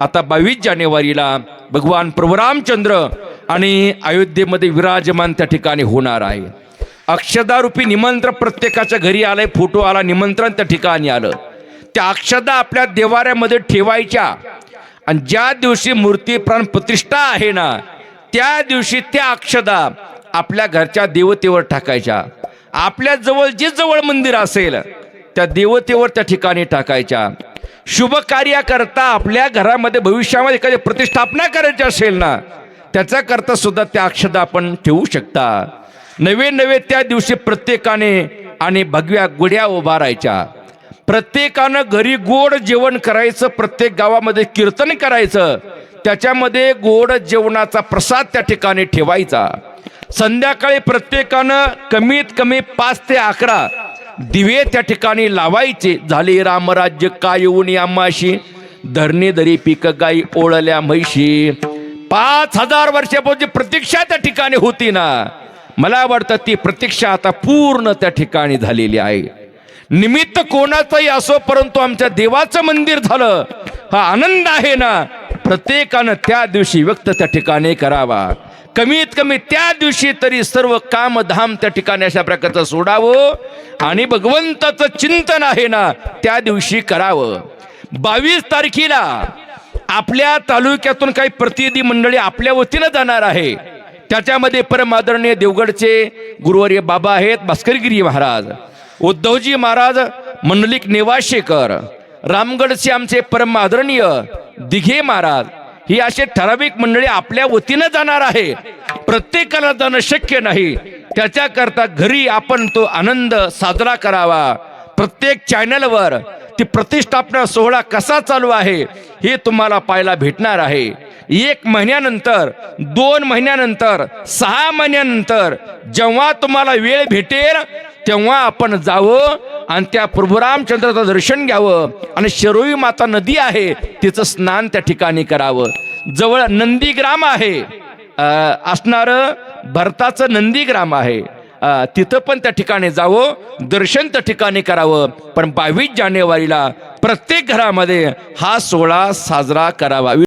आता बावीस जानेवारीला भगवान प्रभुरामचंद्र आणि अयोध्येमध्ये विराजमान त्या ठिकाणी होणार आहे. अक्षदारूपी निमंत्रण प्रत्येकाच्या घरी आलंय फोटो आला निमंत्रण त्या ठिकाणी आलं. त्या अक्षदा आपल्या देवाऱ्यामध्ये ठेवायच्या. आणि ज्या दिवशी मूर्ती प्राण प्रतिष्ठा आहे ना त्या दिवशी त्या अक्षदा आपल्या घरच्या देवतेवर टाकायच्या. आपल्या जवळ जे जवळ मंदिर असेल त्या देवतेवर त्या ठिकाणी टाकायच्या. शुभ कार्याकरता आपल्या घरामध्ये भविष्यामध्ये एखादी प्रतिष्ठापना करायची असेल ना त्याच्याकरता सुद्धा त्या अक्षता आपण ठेवू शकता. नवे नवे त्या दिवशी प्रत्येकाने आणि भगव्या गुढ्या उभारायच्या प्रत्येकानं घरी गोड जेवण करायचं प्रत्येक गावामध्ये कीर्तन करायचं त्याच्यामध्ये गोड जेवणाचा प्रसाद त्या ठिकाणी ठेवायचा. संध्याकाळी प्रत्येकानं कमीत कमी पाच ते अकरा दिवे त्या ठिकाणी लावायचे. झाले रामराज्य काय येऊन आम्हाशी धरणी दरी पीक गाई ओळल्या म्हैशी. पाच हजार वर्षापूर्वी प्रतीक्षा त्या ठिकाणी होती ना. मला वाटतं ती प्रतीक्षा आता पूर्ण त्या ठिकाणी झालेली आहे. निमित्त कोणाचंही असो परंतु आमच्या देवाचं मंदिर झालं. हा आनंद आहे ना. प्रत्येकानं त्या दिवशी व्यक्त त्या ठिकाणी करावा. कमीत कमी त्या दिवशी तरी सर्व काम धाम त्या ठिकाणी अशा प्रकारचं सोडावं आणि भगवंताचं चिंतन आहे ना त्या दिवशी करावं. बावीस तारखेला आपल्या तालुक्यातून काही प्रतिनिधी मंडळी आपल्या वतीनं जाणार आहे. त्याच्यामध्ये परमादरणीय देवगडचे गुरुवर्य बाबा आहेत भास्करगिरी महाराज उद्धवजी महाराज मंडलिक नेवाशेकर रामगडचे आमचे परम आदरणीय दिघे महाराज ही असे ठराविक मंडळी आपल्या वतीनं जाणार आहे. प्रत्येकाला जाणं शक्य नाही. त्याच्याकरता घरी आपण तो आनंद साजरा करावा. प्रत्येक चॅनलवर ती प्रतिष्ठापना सोहळा कसा चालू आहे हे तुम्हाला पाहायला भेटणार आहे. एक महिन्यानंतर दोन महिन्यानंतर सहा महिन्यानंतर जेव्हा तुम्हाला वेळ भेटेल तेव्हा आपण जावं. आणि त्या प्रभुरामचंद्राचं दर्शन घ्यावं. आणि शिरोई माता नदी आहे तिचं स्नान त्या ठिकाणी करावं. जवळ नंदीग्राम आहे. असणारं भरताचं नंदीग्राम आहे. तिथं पण त्या ठिकाणी जावं दर्शन त्या ठिकाणी करावं. पण बावीस जानेवारीला प्रत्येक घरामध्ये हा सोहळा साजरा करावा.